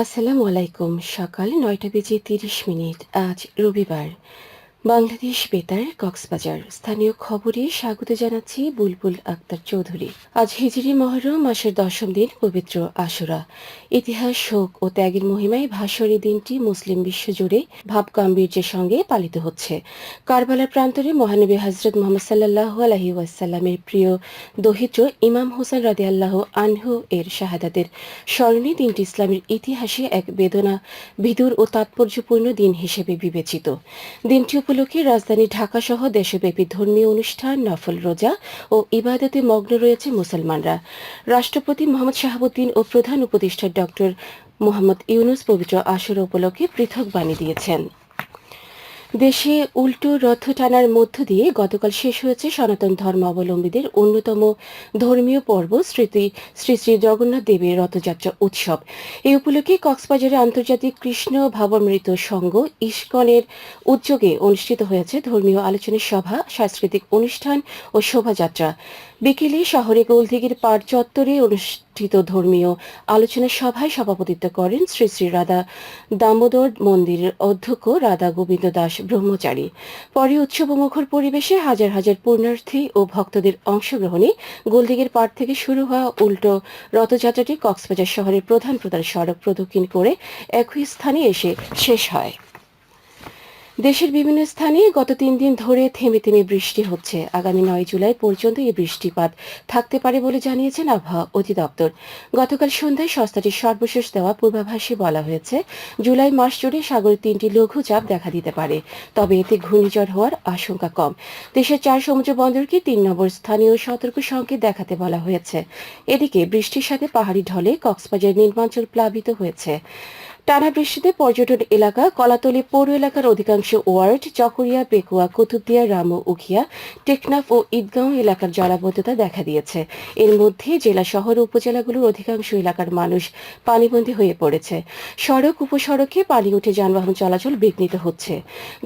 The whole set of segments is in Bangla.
আসসালামু আলাইকুম। সকাল নয়টা বেজে তিরিশ মিনিট। আজ রবিবার। বাংলাদেশ বেতার, কক্সবাজার। স্থানীয় খবরে স্বাগত জানাচ্ছি বুলবুল আক্তার চৌধুরী। আজ হিজরি মহরম, মাসের দশম দিন, পবিত্র আশুরা। ইতিহাস, শোক ও ত্যাগের মহিমায় ভাস্বর দিনটি মুসলিম বিশ্বজুড়ে ভাব গাম্ভীর্যের সঙ্গে পালিত হচ্ছে। কারবালার প্রান্তরে মহানবী হজরত মোহাম্মদ সাল্লাহ আলহি ওয়াসাল্লামের প্রিয় দহিত্র ইমাম হোসেন রাদে আল্লাহ আনহু এর শাহাদাতের স্মরণে দিনটি ইসলামের ইতিহাসে এক বেদনা, বিদুর ও তাৎপর্যপূর্ণ দিন হিসেবে বিবেচিত। দিনটি উপলক্ষে রাজধানী ঢাকা সহ দেশব্যাপী ধর্মীয় অনুষ্ঠান, নফল রোজা ও ইবাদতে মগ্ন রয়েছে মুসলমানরা। রাষ্ট্রপতি মোহাম্মদ শাহাবুদ্দিন ও প্রধান উপদেষ্টা ডক্টর মোহাম্মদ ইউনুস পবিত্র আশুরা উপলক্ষে পৃথক বাণী দিয়েছেন। দেশে উল্টো রথ টানার মধ্য দিয়ে গতকাল শেষ হয়েছে সনাতন ধর্মাবলম্বীদের অন্যতম ধর্মীয় পর্ব, স্মৃতি, শ্রী শ্রী জগন্নাথ দেবের রথযাত্রা উৎসব। এই উপলক্ষে কক্সবাজারে আন্তর্জাতিক কৃষ্ণ ভাবামৃত সংঘ ইস্কনের উদ্যোগে অনুষ্ঠিত হয়েছে ধর্মীয় আলোচনা সভা, সাংস্কৃতিক অনুষ্ঠান ও শোভাযাত্রা। বিকেলে শহরে গোলদিঘির পাট চত্বরে অনুষ্ঠিত ধর্মীয় আলোচনা সভায় সভাপতিত্ব করেন শ্রী শ্রী রাধা দামোদর মন্দিরের অধ্যক্ষ রাধা গোবিন্দ দাস ব্রহ্মচারী। পরে উৎসবমুখর পরিবেশে হাজার হাজার পুণ্যার্থী ও ভক্তদের অংশগ্রহণে গোলদিঘির পাট থেকে শুরু হওয়া উল্টো রথযাত্রাটি কক্সবাজার শহরের প্রধান প্রধান সড়ক প্রদক্ষিণ করে একই স্থানে এসে শেষ হয়। দেশের বিভিন্ন স্থানে গত তিন দিন ধরে থেমে থেমে বৃষ্টি হচ্ছে। আগামী নয় জুলাই পর্যন্ত এই বৃষ্টিপাত থাকতে পারে বলে জানিয়েছেন আবহাওয়া অধিদপ্তর। গতকাল সন্ধ্যায় সংস্থাটির সর্বশেষ দেওয়া পূর্বাভাসে বলা হয়েছে, জুলাই মাস জুড়ে সাগরে তিনটি লঘুচাপ দেখা দিতে পারে, তবে এতে ঘূর্ণিঝড় হওয়ার আশঙ্কা কম। দেশের চার সমুদ্র বন্দরকে তিন নম্বর স্থানীয় সতর্ক সংকেত দেখাতে বলা হয়েছে। এদিকে বৃষ্টির সাথে পাহাড়ি ঢলে কক্সবাজার নির্মাঞ্চল প্লাবিত হয়েছে। টানা বৃষ্টিতে পর্যটন এলাকা, কলাতলি পৌর এলাকার অধিকাংশ ওয়ার্ড, চকরিয়া পেকুয়া কুতুবদিয়া, রামু উখিয়া টেকনাফ ও ঈদগাঁও এলাকার জলাবদ্ধতা দেখা দিয়েছে। এর মধ্যে জেলা শহর উপজেলাগুলোর অধিকাংশ এলাকার মানুষ পানিবন্দী হয়ে পড়েছে। সড়ক, উপসড়কে পানি উঠে যানবাহন চলাচল বিঘ্নিত হচ্ছে।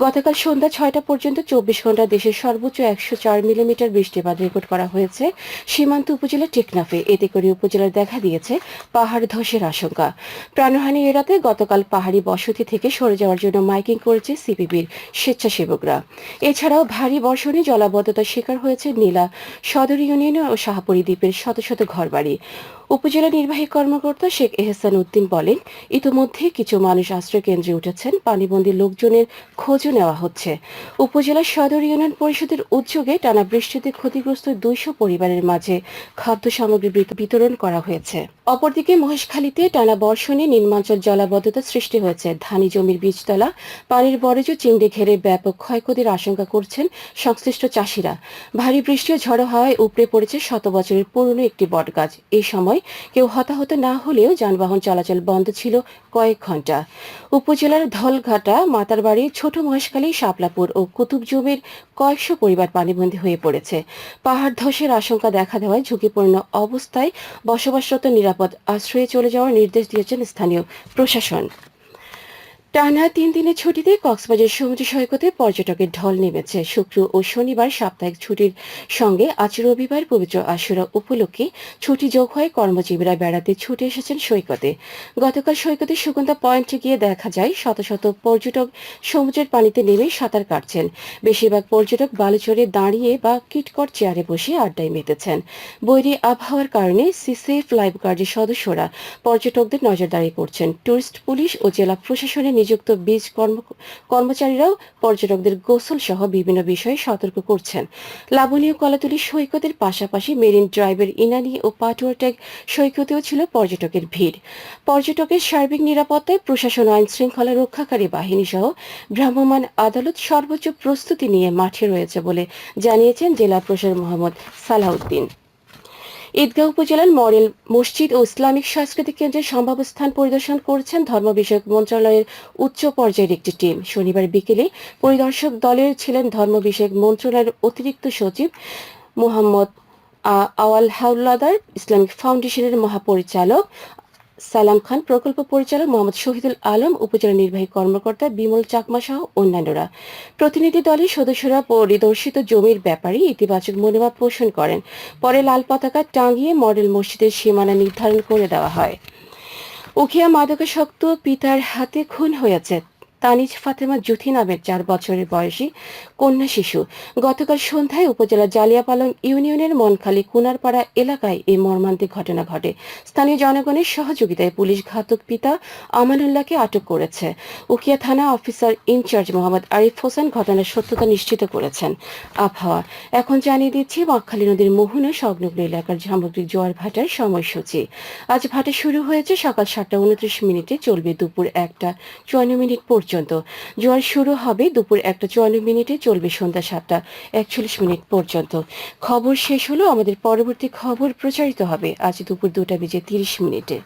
গতকাল সন্ধ্যা ছয়টা পর্যন্ত চব্বিশ ঘণ্টা দেশের সর্বোচ্চ একশো চার মিলিমিটার বৃষ্টিপাত রেকর্ড করা হয়েছে। সীমান্ত উপজেলা টেকনাফে এতে করে উপজেলার দেখা দিয়েছে পাহাড় ধসের আশঙ্কা। প্রাণহানি এড়াতে গতকাল পাহাড়ি বসতি থেকে সরে যাওয়ার জন্য মাইকিং করেছে সিপিবির স্বেচ্ছাসেবকরা। এছাড়াও ভারী বর্ষণে জলাবদ্ধতার শিকার হয়েছে নীলা সদর ইউনিয়নে ও শাহপুরী দ্বীপের শত শত ঘরবাড়ি। উপজেলা নির্বাহী কর্মকর্তা শেখ এহসান উদ্দিন বলেন, ইতোমধ্যে কিছু মানুষ আশ্রয় কেন্দ্রে উঠেছেন, পানিবন্দী লোকজনের খোঁজও নেওয়া হচ্ছে। উপজেলা সদর ইউনিয়ন পরিষদের উদ্যোগে টানা বৃষ্টিতে ক্ষতিগ্রস্ত দুইশো পরিবারের মাঝে খাদ্য সামগ্রী বিতরণ করা হয়েছে। অপরদিকে মহেশখালীতে টানা বর্ষণে নিম্নাঞ্চল জলাবদ্ধতা সৃষ্টি হয়েছে। ধানি জমির বীজতলা, পানির বরেজ চিংড়ি ঘেরে ব্যাপক ক্ষয়ক্ষতির আশঙ্কা করছেন সংশ্লিষ্ট চাষিরা। ভারী বৃষ্টি ও ঝড়ো হাওয়ায় উপড়ে পড়েছে শত বছরের পুরনো একটি বটগাছ। এই সময় কেউ হতাহত না হলেও যানবাহন চলাচল বন্ধ ছিল কয়েক ঘণ্টা। উপজেলার ধলঘাটা, মাতারবাড়ি, ছোট মহেশখালী, শাপলাপুর ও কুতুবজুমের কয়েকশো পরিবার পানিবন্দী হয়ে পড়েছে। পাহাড় ধসের আশঙ্কা দেখা দেওয়ায় ঝুঁকিপূর্ণ অবস্থায় বসবাসরত নিরাপদ আশ্রয়ে চলে যাওয়ার নির্দেশ দিয়েছেন স্থানীয় প্রশাসন। টানা তিন দিনের ছুটিতে কক্সবাজার সমুদ্র সৈকতে পর্যটকের ঢল নেমেছে। শুক্র ও শনিবার সাপ্তাহিক ছুটির সঙ্গে আজ রবিবার পবিত্র আশুরা উপলক্ষে ছুটি যোগ হয়ে কর্মজীবীরা বেড়াতে ছুটে এসেছেন সৈকতে। গতকাল সৈকতে সুগন্ধা পয়েন্টে গিয়ে দেখা যায়, শত শত পর্যটক সমুদ্রের পানিতে নেমে সাঁতার কাটছেন। বেশিরভাগ পর্যটক বালুচরে দাঁড়িয়ে বা কিটকট চেয়ারে বসে আড্ডায় মেতেছেন। বৈরী আবহাওয়ার কারণে সিসেফ লাইফগার্ডের সদস্যরা পর্যটকদের নজরদারি করছেন। টুরিস্ট পুলিশ ও জেলা প্রশাসনের নিযুক্ত বীজ কর্ম, কর্মচারীরাও পর্যটকদের গোসল সহ বিভিন্ন বিষয়ে সতর্ক করছেন। লাবণীয় কলাতলি সৈকতের পাশাপাশি মেরিন ড্রাইভের ইনানি ও পাটুয়াট্যাগ সৈকতেও ছিল পর্যটকের ভিড়। পর্যটকের সার্বিক নিরাপত্তায় প্রশাসন আইন শৃঙ্খলা রক্ষাকারী বাহিনী সহ ভ্রাম্যমাণ আদালত সর্বোচ্চ প্রস্তুতি নিয়ে মাঠে রয়েছে বলে জানিয়েছেন জেলা প্রশাসক মোহাম্মদ সালাউদ্দিন ঈদগাঁও উপজেলার মডেল মসজিদ ও ইসলামিক সাংস্কৃতিক কেন্দ্রের সম্ভাব্য স্থান পরিদর্শন করেছেন ধর্ম বিষয়ক মন্ত্রণালয়ের উচ্চ পর্যায়ের একটি টিম। শনিবার বিকেলে পরিদর্শক দলের ছিলেন ধর্ম বিষয়ক মন্ত্রণালয়ের অতিরিক্ত সচিব মোহাম্মদ আওয়াল হাউলাদার ইসলামিক ফাউন্ডেশনের মহাপরিচালক সালাম খান, প্রকল্প পরিচালক মোহাম্মদ শহীদুল আলম, উপজেলা নির্বাহী কর্মকর্তা বিমল চাকমা সহ অন্যান্যরা। প্রতিনিধি দলের সদস্যরা পরিদর্শিত জমির ব্যাপারে ইতিবাচক মনোভাব পোষণ করেন। পরে লাল পতাকা টাঙিয়ে মডেল মসজিদের সীমানা নির্ধারণ করে দেওয়া হয়। উখিয়া মাদকাসক্ত পিতার হাতে খুন হয়েছে। তানিজ ফাতেমা জুথি নামের চার বছরের বয়সী কন্যা শিশু। গতকাল সন্ধ্যায় উপজেলার জালিয়াপালং ইউনিয়নের মনখালী কুনারপাড়া এলাকায় এই মর্মান্তিক ঘটনা ঘটে। স্থানীয় জনগণের সহযোগিতায় পুলিশ ঘাতক পিতা আমানুল্লাহকে আটক করেছে। উকিয়া থানা officer in charge Mohammad Arif Hossain ঘটনার সত্যতা নিশ্চিত করেছেন। আবহাওয়া। এখন জানিয়ে দিচ্ছি, বাঁকখালী নদীর মোহনা সংলগ্ন এলাকার সামগ্রিক জোয়ার ভাটার সময়সূচি। আজ ভাটা শুরু হয়েছে সকাল সাতটা উনত্রিশ মিনিটে, চলবে দুপুর একটা চুয়ান্ন মিনিট পর্যন্ত। জোয়ার শুরু হবে দুপুর একটা চুয়ান্ন মিনিটে, চলবে সন্ধ্যা সাতটা একচল্লিশ মিনিট পর্যন্ত। খবর শেষ হলো, আমাদের পরবর্তী খবর প্রচারিত হবে আজ দুপুর দুটা বেজে তিরিশ মিনিটে।